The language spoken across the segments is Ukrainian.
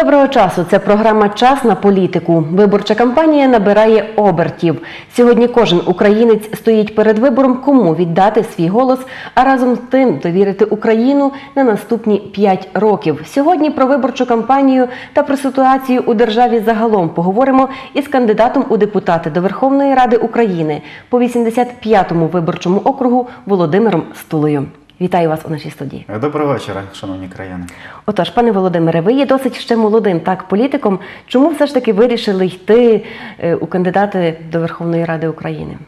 Доброго часу. Це програма Час на політику. Виборча кампанія набирає обертів. Сьогодні кожен українець стоїть перед вибором, кому віддати свій голос, а разом з тим довірити Україну на наступні 5 років. Сьогодні про виборчу кампанію та про ситуацію у державі загалом поговоримо із кандидатом у депутати до Верховної Ради України по 85-му виборчому округу Володимиром Стулою. Вітаю вас у нашій студії. Доброго вечора, шановні краяни. Отож, пане Володимире, ви є досить ще молодим так політиком. Чому все ж таки вирішили йти е, у кандидати до Верховної Ради України?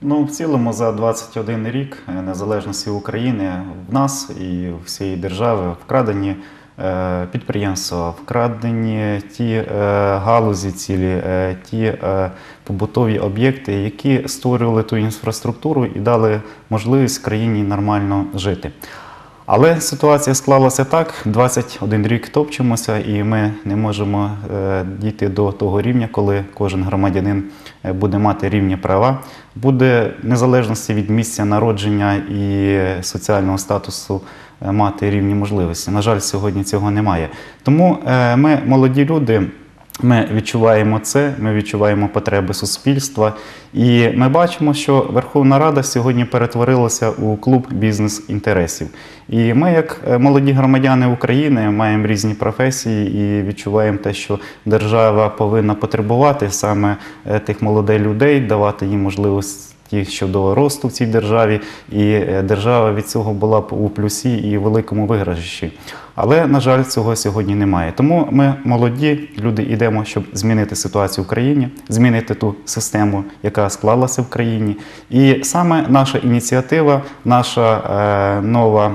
Ну, в цілому, за 21 рік е, незалежності України в нас і всієї держави вкрадені підприємства, вкрадені ті е, галузі цілі, е, ті е, побутові об'єкти, які створювали ту інфраструктуру і дали можливість країні нормально жити. Але ситуація склалася так: 21 рік топчемося, і ми не можемо е, дійти до того рівня, коли кожен громадянин е, буде мати рівні права, буде незалежності від місця народження і соціального статусу е, мати рівні можливості. На жаль, сьогодні цього немає. Тому ми, молоді люди. Ми відчуваємо це, ми відчуваємо потреби суспільства, і ми бачимо, що Верховна Рада сьогодні перетворилася у клуб бізнес-інтересів. І ми, як е, молоді громадяни України, маємо різні професії і відчуваємо те, що держава повинна потребувати саме е, тих молодих людей, давати їм можливість. Ті щодо росту в цій державі, і е, держава від цього була б у плюсі і великому виграші. Але, на жаль, цього сьогодні немає. Тому ми молоді люди йдемо, щоб змінити ситуацію в країні, змінити ту систему, яка склалася в країні. І саме наша ініціатива, наша е, нова.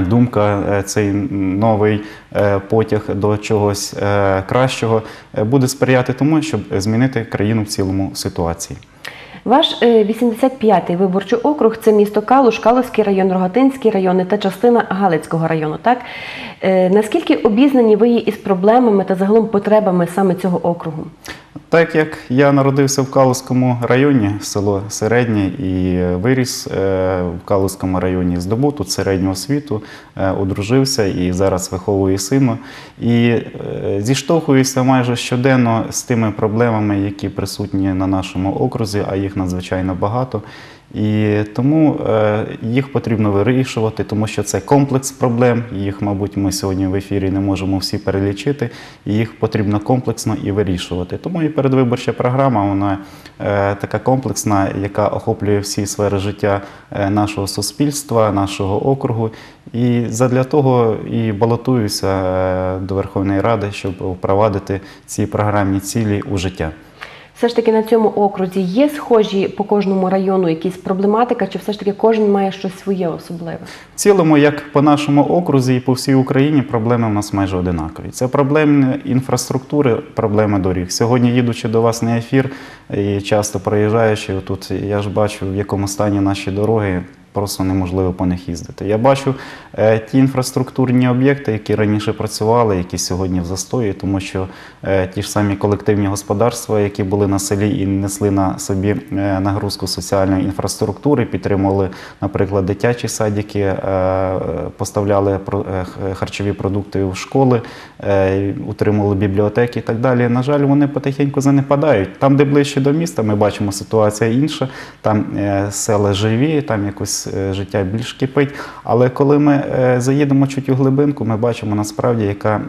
Думка, е, цей новий е, потяг до чогось е, кращого е, буде сприяти тому, щоб змінити країну в цілому ситуації. Ваш е, 85-й виборчий округ це місто Калуш, Калуський район, Рогатинський район та частина Галицького району. Так Е, наскільки обізнані ви із проблемами та загалом потребами саме цього округу? Так як я народився в Калузькому районі, село Середнє, і виріс е, в Калузькому районі, здобув тут середню освіту, е, одружився і зараз виховую сина. І е, зіштовхуюся майже щоденно з тими проблемами, які присутні на нашому окрузі, а їх надзвичайно багато. І тому е, їх потрібно вирішувати, тому що це комплекс проблем. Їх, мабуть, ми сьогодні в ефірі не можемо всі перелічити. І їх потрібно комплексно і вирішувати. Тому і передвиборча програма вона е, така комплексна, яка охоплює всі сфери життя е, нашого суспільства, нашого округу. І задля того і балотуюся до Верховної Ради, щоб впровадити ці програмні цілі у життя. Все ж таки на цьому окрузі є схожі по кожному району якісь проблематика, чи все ж таки кожен має щось своє особливе? В цілому, як по нашому окрузі і по всій Україні, проблеми в нас майже одинакові. Це проблеми інфраструктури, проблеми доріг. Сьогодні, їдучи до вас на ефір і часто проїжджаючи, тут я ж бачу, в якому стані наші дороги. Просто неможливо по них їздити. Я бачу е, ті інфраструктурні об'єкти, які раніше працювали, які сьогодні в застої, тому що е, ті ж самі колективні господарства, які були на селі і несли на собі е, нагрузку соціальної інфраструктури, підтримували, наприклад, дитячі садики, е, е, поставляли про- е, харчові продукти в школи, е, утримували бібліотеки і так далі. На жаль, вони потихеньку занепадають. Там, де ближче до міста, ми бачимо ситуація інша. Там е, села живі, там якось е, життя більш кипить. Але коли ми е, заїдемо чуть у глибинку, ми бачимо насправді, яка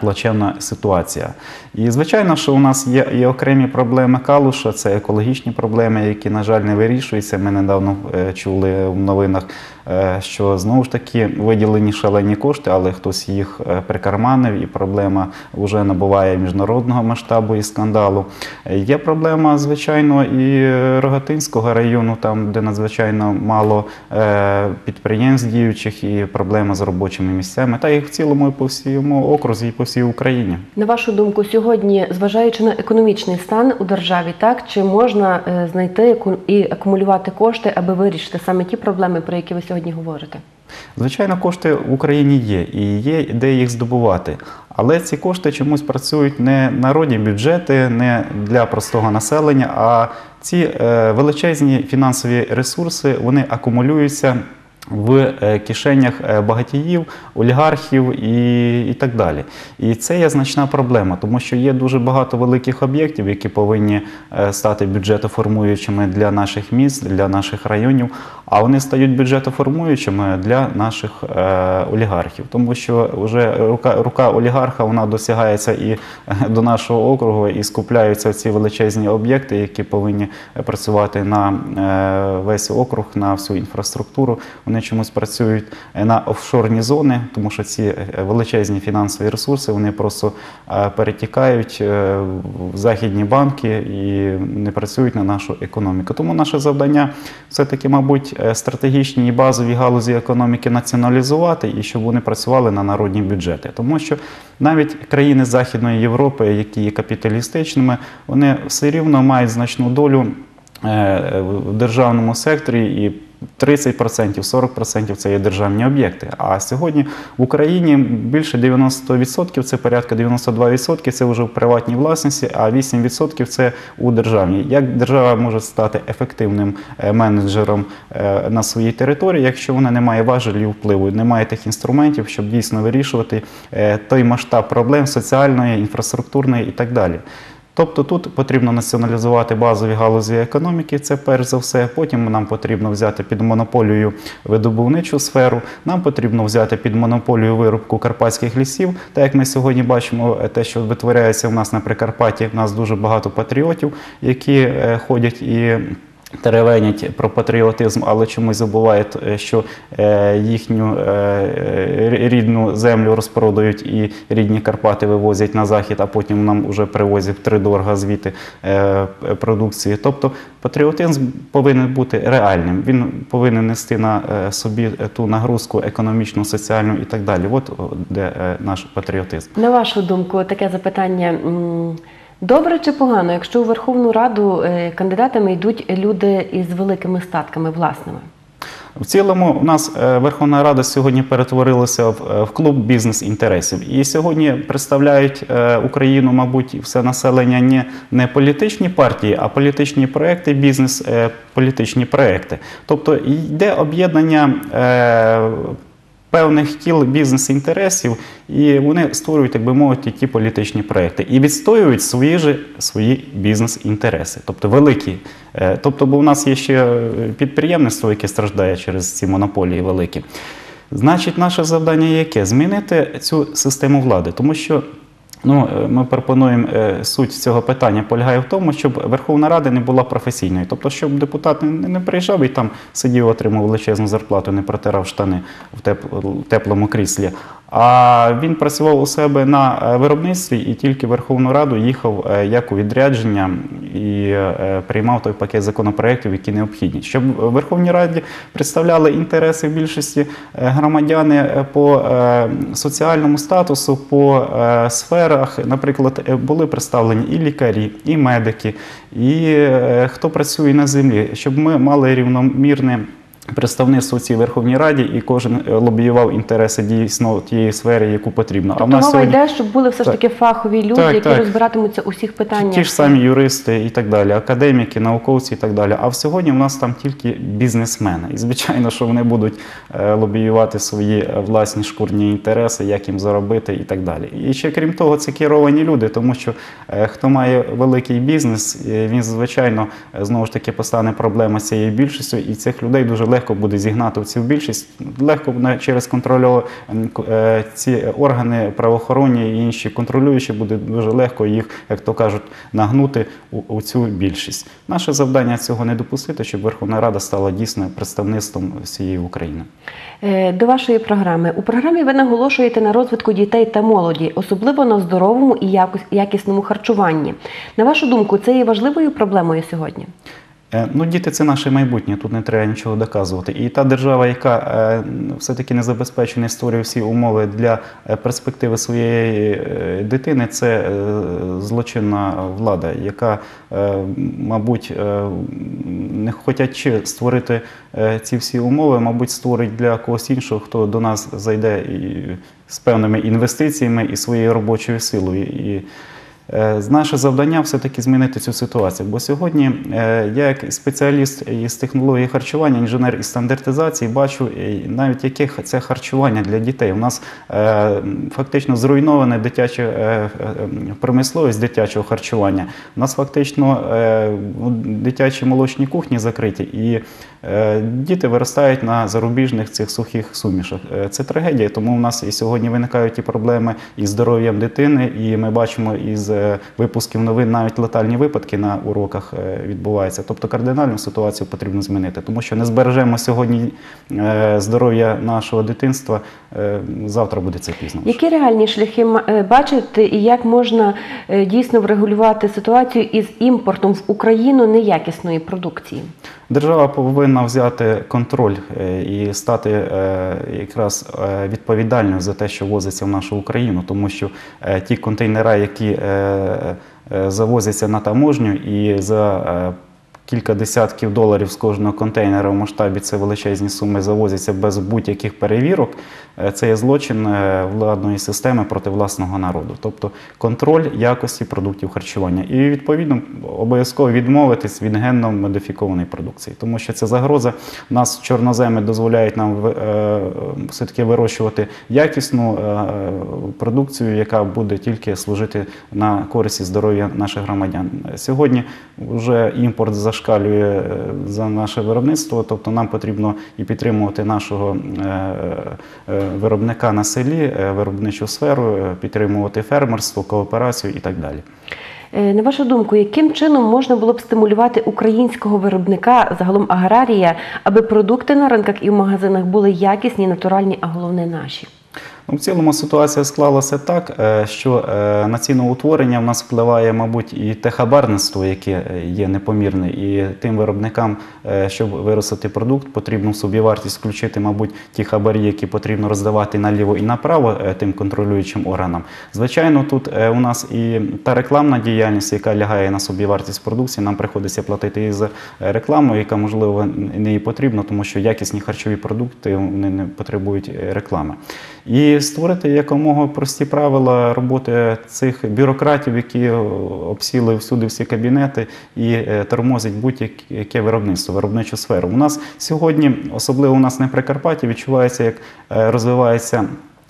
плачевна ситуація. І звичайно, що у нас є і окремі проблеми калуша, це екологічні проблеми, які, на жаль, не вирішуються. Ми недавно е, чули в новинах, е, що знову ж таки виділені шалені кошти, але хтось їх е, прикарманив, і проблема вже набуває міжнародного масштабу і скандалу. Е, Є проблема, звичайно, і е, Рогатинського району, там, де надзвичайно мало е, підприємств діючих, і проблема з робочими місцями, та і в цілому і по всьому окрузі, і по всій Україні. На вашу думку, сьогодні, зважаючи на економічний стан у державі, так чи можна е, знайти і акумулювати кошти, аби вирішити саме ті проблеми, про які ви сьогодні говорите? Звичайно, кошти в Україні є і є де їх здобувати. Але ці кошти чомусь працюють не народні бюджети, не для простого населення, а ці е, величезні фінансові ресурси вони акумулюються в е, кишенях е, багатіїв, олігархів і, і так далі. І це є значна проблема, тому що є дуже багато великих об'єктів, які повинні е, стати бюджетоформуючими для наших міст, для наших районів, а вони стають бюджетоформуючими для наших е, олігархів, тому що вже рука, рука олігарха вона досягається і е, до нашого округу, і скупляються ці величезні об'єкти, які повинні працювати на е, весь округ, на всю інфраструктуру. Вони чомусь працюють е, на офшорні зони, тому що ці е, величезні фінансові ресурси вони просто е, перетікають е, в західні банки і не працюють на нашу економіку. Тому наше завдання все-таки, мабуть, е, стратегічні і базові галузі економіки націоналізувати і щоб вони працювали на народні бюджети. Тому що навіть країни Західної Європи, які є капіталістичними, вони все рівно мають значну долю е, в державному секторі і 30%, 40% це є державні об'єкти. А сьогодні в Україні більше 90% це порядка 92% це вже в приватній власності, а 8% це у державній. Як держава може стати ефективним е, менеджером е, на своїй території, якщо вона не має важелів впливу, не має тих інструментів, щоб дійсно вирішувати е, той масштаб проблем соціальної, інфраструктурної і так далі. Тобто тут потрібно націоналізувати базові галузі економіки, це перш за все. Потім нам потрібно взяти під монополію видобувничу сферу. Нам потрібно взяти під монополію вирубку карпатських лісів. Так як ми сьогодні бачимо, е, те, що витворяється в нас на Прикарпатті, в нас дуже багато патріотів, які е, ходять і. Теревенять про патріотизм, але чомусь забувають, е, що е, їхню е, рідну землю розпродають і рідні Карпати вивозять на захід, а потім нам вже привозять втридорога звідти е, продукції. Тобто патріотизм повинен бути реальним. Він повинен нести на собі ту нагрузку економічну, соціальну і так далі. От де наш патріотизм. На вашу думку, таке запитання. Добре чи погано, якщо у Верховну Раду е, кандидатами йдуть люди із великими статками власними? В цілому, у нас е, Верховна Рада сьогодні перетворилася в, е, клуб бізнес-інтересів. І сьогодні представляють Україну, мабуть, все населення не, політичні партії, а політичні проекти, бізнес, е, політичні проекти. Тобто йде об'єднання. Певних кіл бізнес-інтересів, і вони створюють, так би мовити, ті політичні проекти і відстоюють свої ж свої бізнес-інтереси, тобто великі. Е, Тобто, бо у нас є ще е, підприємництво, яке страждає через ці монополії великі. Значить, наше завдання яке? Змінити цю систему влади, тому що. Ну, е, ми пропонуємо е, суть цього питання полягає в тому, щоб Верховна Рада не була професійною. Тобто, щоб депутат не, приїжджав і там сидів, отримав величезну зарплату, не протирав штани в теп- в теплому кріслі. А він працював у себе на е, виробництві і тільки в Верховну Раду їхав як у відрядження і приймав той пакет законопроєктів, які необхідні. Щоб в Верховній Раді представляли інтереси більшості громадяни по соціальному статусу, по е, сферах, наприклад, е, були представлені і лікарі, і медики, і е, хто працює на землі, щоб ми мали рівномірне. Представництво в цій Верховній Раді і кожен е, лобіював інтереси дійсно тієї сфери, яку потрібно. Тобто мова йде, щоб були все ж таки фахові люди, Так, які так. розбиратимуться у всіх питаннях. Ті ж самі юристи і так далі, академіки, науковці і так далі. А в сьогодні в нас там тільки бізнесмени. І звичайно, що вони будуть е, лобіювати свої е, власні шкурні інтереси, як їм заробити і так далі. І ще крім того, це керовані люди, тому що хто має великий бізнес, він звичайно знову ж таки постане проблема з цією більшістю, і цих людей дуже легко буде зігнати цю більшість. Легко через контрольові е, ці органи правоохоронні і інші контролюючі буде дуже легко їх, як то кажуть, нагнути у, цю більшість. Наше завдання цього не допустити, щоб Верховна Рада стала дійсно представництвом всієї України. Е, До вашої програми. У програмі ви наголошуєте на розвитку дітей та молоді, особливо на здоровому і якісному харчуванні. На вашу думку, це є важливою проблемою сьогодні? Е, Ну, діти це наше майбутнє, тут не треба нічого доказувати. І та держава, яка е, все-таки не забезпечена і створює всі умови для е, перспективи своєї дитини, це злочинна влада, яка, мабуть, не хотячи створити ці всі умови, мабуть, створить для когось іншого, хто до нас зайде з певними інвестиціями і своєю робочою силою. Наше завдання все-таки змінити цю ситуацію. Бо сьогодні е, я як спеціаліст із технології харчування, інженер із стандартизації, бачу е, навіть яке це харчування для дітей. У нас е, фактично зруйноване дитяче е, е, промисловість дитячого харчування. У нас фактично е, дитячі молочні кухні закриті, і е, діти виростають на зарубіжних цих сухих сумішах. Е, Це трагедія, тому у нас і сьогодні виникають і проблеми із здоров'ям дитини, і ми бачимо із е, випусків новин навіть летальні випадки на уроках е, відбуваються. Тобто кардинальну ситуацію потрібно змінити, тому що не збережемо сьогодні е, здоров'я нашого дитинства, е, завтра буде це пізно. Які реальні шляхи е, бачите, і як можна е, дійсно врегулювати ситуацію із імпортом в Україну неякісної продукції? Держава повинна взяти контроль е, і стати е, якраз е, відповідальною за те, що возиться в нашу Україну, тому що ті контейнери, які завозяться на таможню, і за кілька десятків доларів з кожного контейнера в масштабі це величезні суми завозяться без будь-яких перевірок. е, Це є злочин е, владної системи проти власного народу, тобто контроль якості продуктів харчування. І відповідно обов'язково відмовитись від генно модифікованої продукції, тому що це загроза. Нас чорноземи дозволяють нам е, все-таки вирощувати якісну продукцію, яка буде тільки служити на користь здоров'я наших громадян. Сьогодні вже імпорт зашкалює е, за наше виробництво, тобто нам потрібно і підтримувати нашого е, е, виробника на селі, виробничу сферу, підтримувати фермерство, кооперацію і так далі. На вашу думку, яким чином можна було б стимулювати українського виробника, загалом аграрія, аби продукти на ринках і в магазинах були якісні, натуральні, а головне наші? Ну, в цілому ситуація склалася так, е, що е, на ціноутворення в нас впливає, мабуть, і те хабарництво, яке е, є непомірне, і тим виробникам, щоб виростити продукт, потрібно в собівартість включити, мабуть, ті хабарі, які потрібно роздавати наліво і направо тим контролюючим органам. Звичайно, тут у нас і та рекламна діяльність, яка лягає на собівартість продукції, нам приходиться платити і за рекламу, яка можливо не і потрібна, тому що якісні харчові продукти вони не потребують реклами. І створити якомога прості правила роботи цих бюрократів, які обсіли всюди всі кабінети і е, тормозять будь-яке виробництво, виробничу сферу. У нас сьогодні, особливо у нас на Прикарпатті, відчувається, як е, розвивається.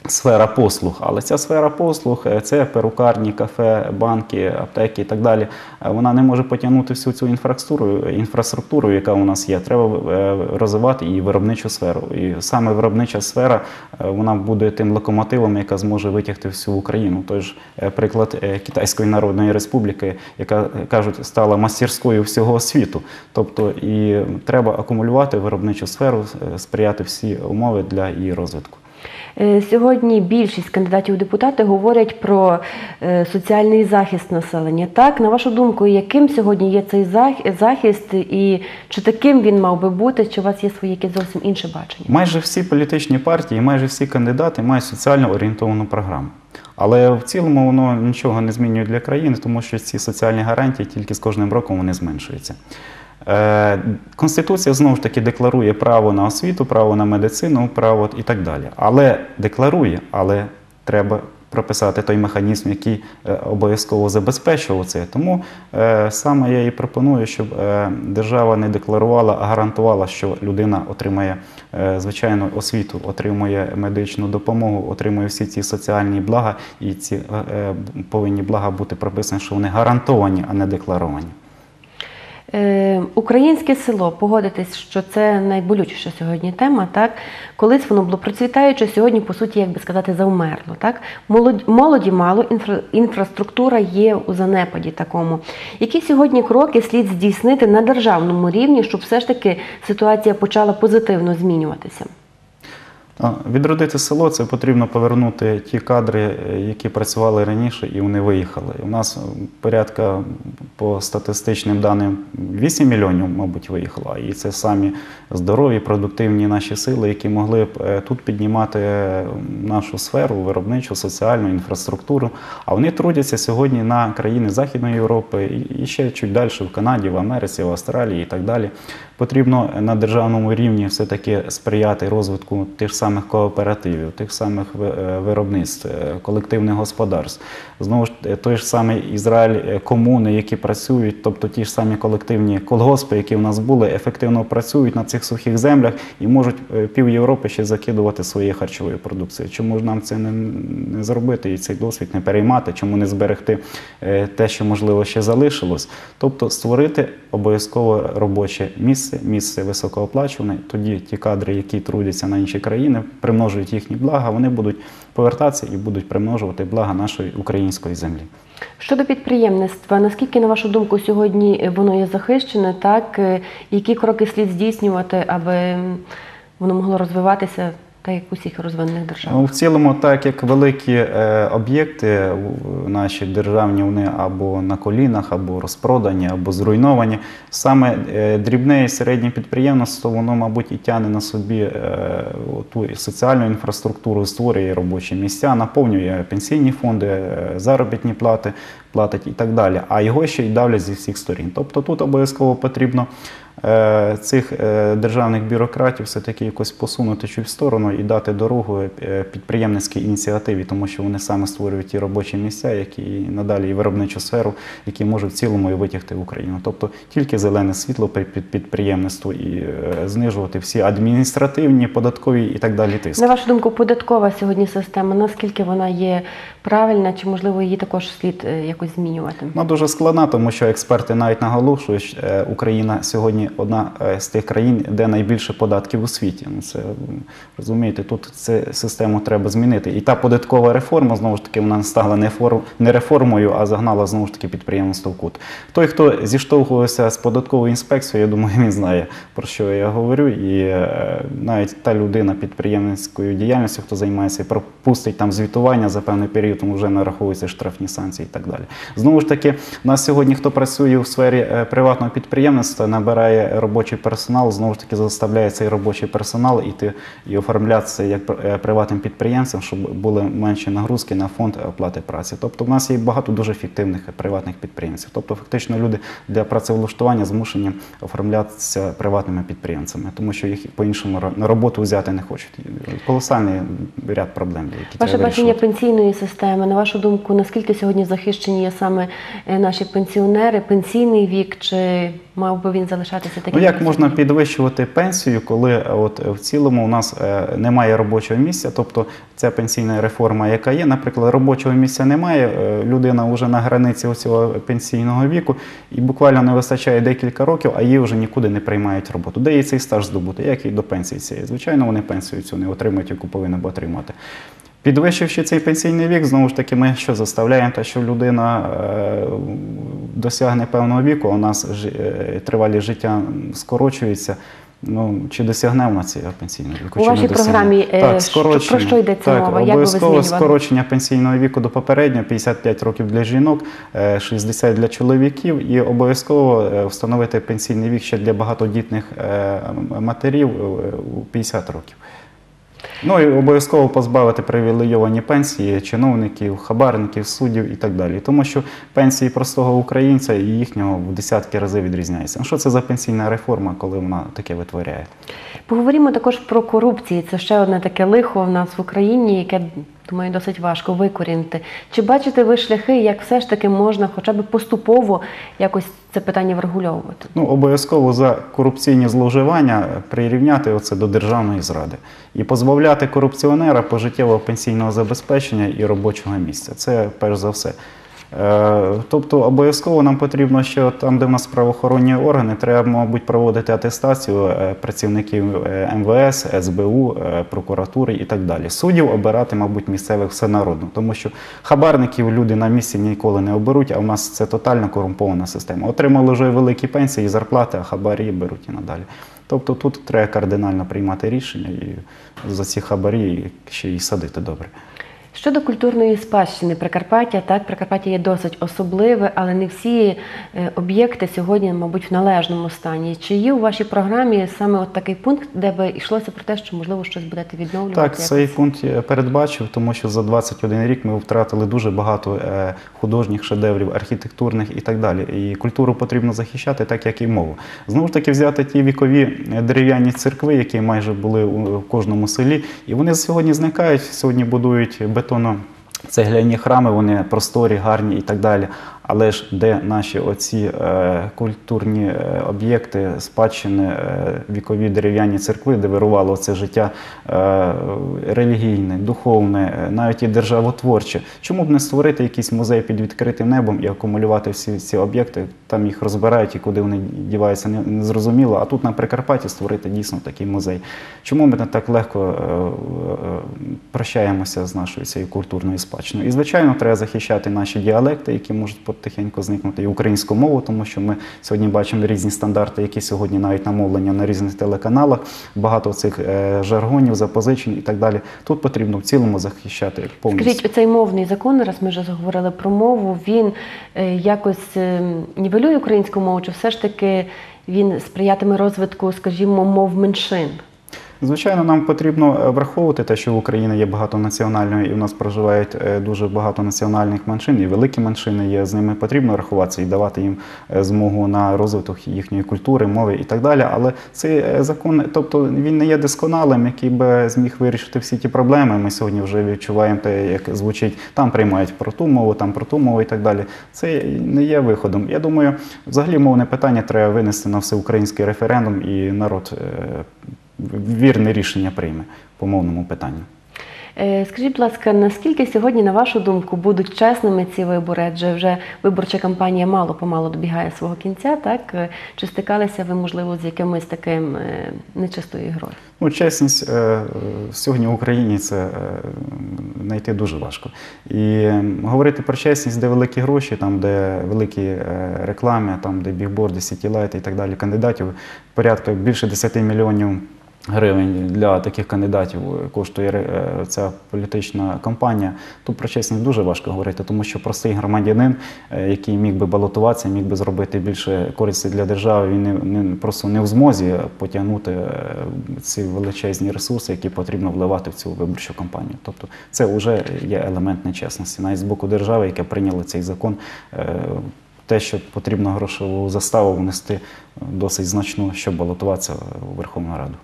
Сфера послуг, але ця сфера послуг е, це перукарні, кафе, банки, аптеки і так далі. Е, Вона не може потягнути всю цю інфраструктуру, інфраструктуру, яка у нас є. Треба е, розвивати і виробничу сферу. І саме виробнича сфера вона буде тим локомотивом, яка зможе витягти всю Україну. Той ж е, приклад Китайської Народної Республіки, яка кажуть стала мастерською всього світу. Тобто і треба акумулювати виробничу сферу, сприяти всі умови для її розвитку. Е, Сьогодні більшість кандидатів у депутати говорять про е, соціальний захист населення. Так, на вашу думку, яким сьогодні є цей захист, і чи таким він мав би бути, чи у вас є своє якесь зовсім інше бачення? Майже всі політичні партії, майже всі кандидати мають соціально орієнтовану програму. Але в цілому воно нічого не змінює для країни, тому що ці соціальні гарантії тільки з кожним роком вони зменшуються. Е, Конституція знову ж таки декларує право на освіту, право на медицину, право і так далі. Але декларує, але треба прописати той механізм, який е, обов'язково забезпечував це. Тому е, саме я і пропоную, щоб держава не декларувала, а гарантувала, що людина отримає звичайно освіту, отримує медичну допомогу, отримує всі ці соціальні блага, і ці повинні блага бути прописані, що вони гарантовані, а не декларовані. Е, українське село, погодитесь, що це найболючіша сьогодні тема. Так, колись воно було процвітаюче, сьогодні, по суті, як би сказати, завмерло. Так, молоді, молоді мало, інфра, інфраструктура є у занепаді такому. Які сьогодні кроки слід здійснити на державному рівні, щоб все ж таки ситуація почала позитивно змінюватися? Відродити село це потрібно повернути ті кадри, е, які працювали раніше, і вони виїхали. У нас е, порядка по статистичним даним 8 мільйонів, мабуть, виїхало. І це самі здорові, продуктивні наші сили, які могли б е, тут піднімати нашу сферу, виробничу, соціальну інфраструктуру. А вони трудяться сьогодні на країни Західної Європи і ще чуть далі в Канаді, в Америці, в Австралії і так далі. Потрібно на державному рівні все-таки сприяти розвитку тих самих кооперативів, тих самих е, виробництв, е, колективних господарств. Знову ж е, той ж самий Ізраїль, комуни, які працюють, тобто ті ж самі колективні колгоспи, які в нас були, ефективно працюють на цих сухих землях і можуть пів Європи ще закидувати своєю харчовою продукцією. Чому ж нам це не, не зробити і цей досвід не переймати? Чому не зберегти те, що можливо ще залишилось? Тобто створити обов'язково робоче місце, місце високооплачуване. Тоді ті кадри, які трудяться на інші країни, примножують їхні блага, вони будуть повертатися і будуть примножувати блага нашої української землі. Щодо підприємництва, наскільки, на вашу думку, сьогодні воно є захищене, так? Е, Які кроки слід здійснювати, аби воно могло розвиватися так, як у всіх розвинених державах? Ну, в цілому, так як великі е, об'єкти наші державні, вони або на колінах, або розпродані, або зруйновані. Саме е, дрібне і середнє підприємництво, воно, мабуть, і тягне на собі е, ту соціальну інфраструктуру, створює робочі місця, наповнює пенсійні фонди, е, заробітні плати, платить і так далі. А його ще й давлять зі всіх сторін. Тобто тут обов'язково потрібно е, цих е, державних бюрократів все-таки якось посунути чуть в сторону і дати дорогу е, підприємницькій ініціативі, тому що вони саме створюють ті робочі місця, які надалі і виробничу сферу, які можуть в цілому і витягти в Україну. Тобто тільки зелене світло при під- підприємництву і е, знижувати всі адміністративні, податкові і так далі тиск. На вашу думку, податкова сьогодні система, наскільки вона є правильна, чи можливо її також слід е, якось змінювати? Вона дуже складна, тому що експерти навіть наголошують, що е, Україна сьогодні одна е, з тих країн, де найбільше податків у світі. Ну це розумієте, тут цю систему треба змінити. І та податкова реформа знову ж таки вона стала не фор- не реформою, а загнала знову ж таки підприємство в кут. Той, хто зіштовхувався з податковою інспекцією, я думаю, він знає про що я говорю. І навіть та людина підприємницькою діяльністю, хто займається пропустить там звітування за певний період, тому вже нараховуються штрафні санкції і так далі. Знову ж таки, у нас сьогодні, хто працює у сфері е, приватного підприємництва, набирає робочий персонал, знову ж таки заставляє цей робочий персонал іти і оформлятися як е, приватним підприємцем, щоб були менші нагрузки на фонд оплати праці. Тобто, в нас є багато дуже фіктивних приватних підприємців. Тобто, фактично, люди для працевлаштування змушені оформлятися приватними підприємцями, тому що їх по-іншому на роботу взяти не хочуть. Колосальний ряд проблем, які Ваше бачення пенсійної системи, на вашу думку, наскільки сьогодні захищені є саме е, наші пенсіонери, пенсійний вік, чи мав би він залишатися таким? Ну як можна підвищувати пенсію, коли е, от е, в цілому у нас немає робочого місця? Тобто ця пенсійна реформа, яка є, наприклад, робочого місця немає, людина вже на границі цього пенсійного віку, і буквально не вистачає декілька років, а її вже нікуди не приймають роботу. Де їй цей стаж здобути? Як і до пенсії цієї? Звичайно, вони пенсію цю не отримують, яку повинні б отримати. Підвищивши цей пенсійний вік, знову ж таки, ми що заставляємо, те, що людина е, досягне певного віку, у нас жи- е, тривалість життя скорочується. Ну, чи досягне вона цього пенсійного віку? У чи вашій програмі, е, так, скорочення. про що йдеться так, мова? Як би ви Обов'язково скорочення пенсійного віку до попереднього 55 років для жінок, е, 60 для чоловіків, і обов'язково е, встановити пенсійний вік ще для багатодітних е, матерів е, у 50 років. Ну і обов'язково позбавити привілейовані пенсії чиновників, хабарників, суддів і так далі. Тому що пенсії простого українця і їхнього в десятки разів відрізняються. Що це за пенсійна реформа, коли вона таке витворяє? Поговоримо також про корупцію. Це ще одне таке лихо в нас в Україні, яке думаю досить важко викорінити. Чи бачите ви шляхи, як все ж таки можна хоча б поступово якось це питання врегульовувати? Ну, обов'язково за корупційні зловживання прирівняти оце до державної зради і позбавляти корупціонера пожиттєвого пенсійного забезпечення і робочого місця. Це перш за все. Е, Тобто обов'язково нам потрібно, що там, де в нас правоохоронні органи, треба, мабуть, проводити атестацію е, працівників е, МВС, СБУ, прокуратури і так далі. Суддів обирати, мабуть, місцевих всенародно, тому що хабарників люди на місці ніколи не оберуть, а в нас це тотально корумпована система. Отримали вже великі пенсії і зарплати, а хабарі беруть і надалі. Тобто тут треба кардинально приймати рішення і за ці хабарі ще й садити добре. Щодо культурної спадщини Прикарпаття, так Прикарпаття є досить особливе, але не всі е, об'єкти сьогодні, мабуть, в належному стані. Чи є у вашій програмі саме от такий пункт, де би йшлося про те, що можливо щось будете відновлювати? Так, якось? цей пункт я передбачив, тому що за 21 рік ми втратили дуже багато е, художніх шедеврів, архітектурних і так далі. І культуру потрібно захищати, так як і мову. Знову ж таки, взяти ті вікові е, дерев'яні церкви, які майже були у кожному селі, і вони сьогодні зникають. Сьогодні будують бетоно. Цегляні храми, вони просторі, гарні і так далі. Але ж де наші оці е, культурні е, об'єкти, спадщини, е, вікові дерев'яні церкви, де вирувало це життя релігійне, духовне, навіть і державотворче. Чому б не створити якийсь музей під відкритим небом і акумулювати всі ці об'єкти? Там їх розбирають і куди вони діваються, не, не зрозуміло. А тут на Прикарпатті створити дійсно такий музей. Чому ми не так легко прощаємося з нашою цією культурною спадщиною? І звичайно, треба захищати наші діалекти, які можуть потихеньку зникнути, і українську мову, тому що ми сьогодні бачимо різні стандарти, які сьогодні навіть намовлення на різних телеканалах, багато цих е, жаргонів, запозичень і так далі. Тут потрібно в цілому захищати повністю. Скажіть, оцей мовний закон, раз ми вже заговорили про мову, він е, якось е, нівелює українську мову, чи все ж таки він сприятиме розвитку, скажімо, мов меншин? Звичайно, нам потрібно е, враховувати те, що в Україні є багатонаціональною, і в нас проживають е, дуже багато національних меншин, і великі меншини є. З ними потрібно рахуватися і давати їм е, змогу на розвиток їхньої культури, мови і так далі. Але цей закон, тобто він не є досконалим, який би зміг вирішити всі ті проблеми. Ми сьогодні вже відчуваємо те, як звучить там приймають про ту мову, там про ту мову і так далі. Це не є виходом. Я думаю, взагалі мовне питання треба винести на всеукраїнський референдум, і народ вірне рішення прийме по мовному питанню. Е, Скажіть, будь ласка, наскільки сьогодні, на вашу думку, будуть чесними ці вибори? Адже вже виборча кампанія мало помалу добігає свого кінця, так? Е, Чи стикалися ви, можливо, з якимось таким е, нечистою грою? Ну, чесність сьогодні в Україні це знайти дуже важко. І говорити про чесність, де великі гроші, там, де великі реклами, там, де бігборди, сітілайти і так далі, кандидатів, порядка більше 10 мільйонів. Гривень для таких кандидатів коштує е, ця політична кампанія. Тут про чесність дуже важко говорити, тому що простий громадянин, е, який міг би балотуватися, міг би зробити більше користі для держави, він не, не просто не в змозі потягнути е, ці величезні ресурси, які потрібно вливати в цю виборчу кампанію. Тобто це вже є елемент нечесності. Навіть з боку держави, яке прийняло цей закон. е, те, що потрібно грошову заставу внести досить значну, щоб балотуватися у Верховну Раду.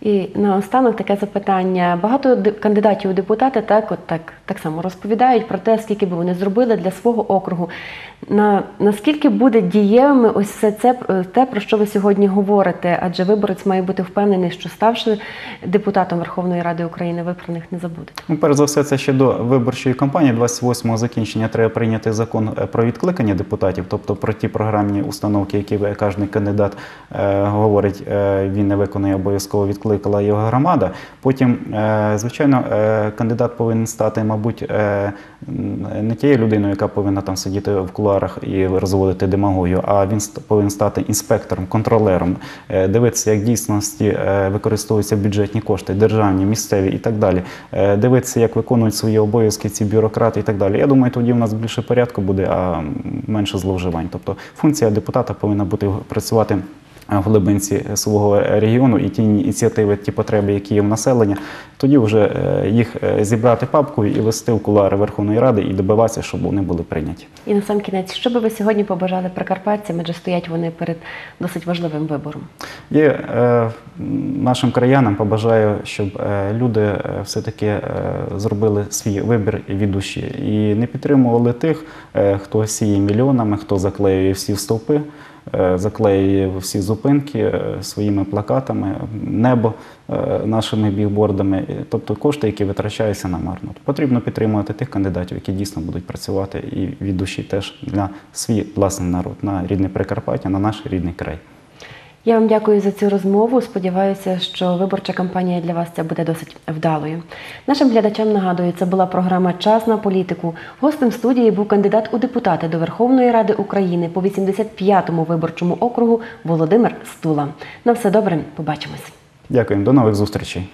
І наостанок таке запитання. Багато кандидатів у депутати так, от так, так само розповідають про те, скільки би вони зробили для свого округу. На, наскільки буде дієвими ось все це е, те, про що ви сьогодні говорите? Адже виборець має бути впевнений, що ставши депутатом Верховної Ради України, ви про них не забудете. Ну, перш за все, це ще до виборчої кампанії 28-го закінчення треба прийняти закон е, про відкликання депутатів, тобто про ті програмні установки, які кожен кандидат е, говорить, е, він не виконує обов'язково відкликала його громада. Потім, е, звичайно, е, кандидат повинен стати, мабуть, е, не тією людиною, яка повинна там сидіти в кулуарах і розводити демагогію, а він повинен стати інспектором, контролером, е, дивитися, як в дійсності е, використовуються бюджетні кошти, державні, місцеві і так далі. Е, Дивитися, як виконують свої обов'язки ці бюрократи і так далі. Я думаю, тоді в нас більше порядку буде, а менше зловживань. Тобто функція депутата повинна бути працювати. В глибинці свого регіону і ті ініціативи, ті потреби, які є в населення, тоді вже е, їх е, зібрати папкою і вести в кулари Верховної Ради і добиватися, щоб вони були прийняті. І на сам кінець, що би ви сьогодні побажали прикарпатцям, адже стоять вони перед досить важливим вибором? Я е, нашим краянам побажаю, щоб е, люди е, все-таки е, зробили свій вибір від душі і не підтримували тих, е, хто сіє мільйонами, хто заклеює всі стовпи, е, заклеює всі зупинки е, своїми плакатами, небо е, нашими бігбордами, Е, тобто кошти, які витрачаються на марно. Потрібно підтримувати тих кандидатів, які дійсно будуть працювати і від душі теж для свій власний народ, на рідне Прикарпаття, на наш рідний край. Я вам дякую за цю розмову. Сподіваюся, що виборча кампанія для вас ця буде досить вдалою. Нашим глядачам нагадую, це була програма Час на політику. Гостем студії був кандидат у депутати до Верховної Ради України по 85-му виборчому округу Володимир Стула. На все добре, побачимось. Дякую, до нових зустрічей.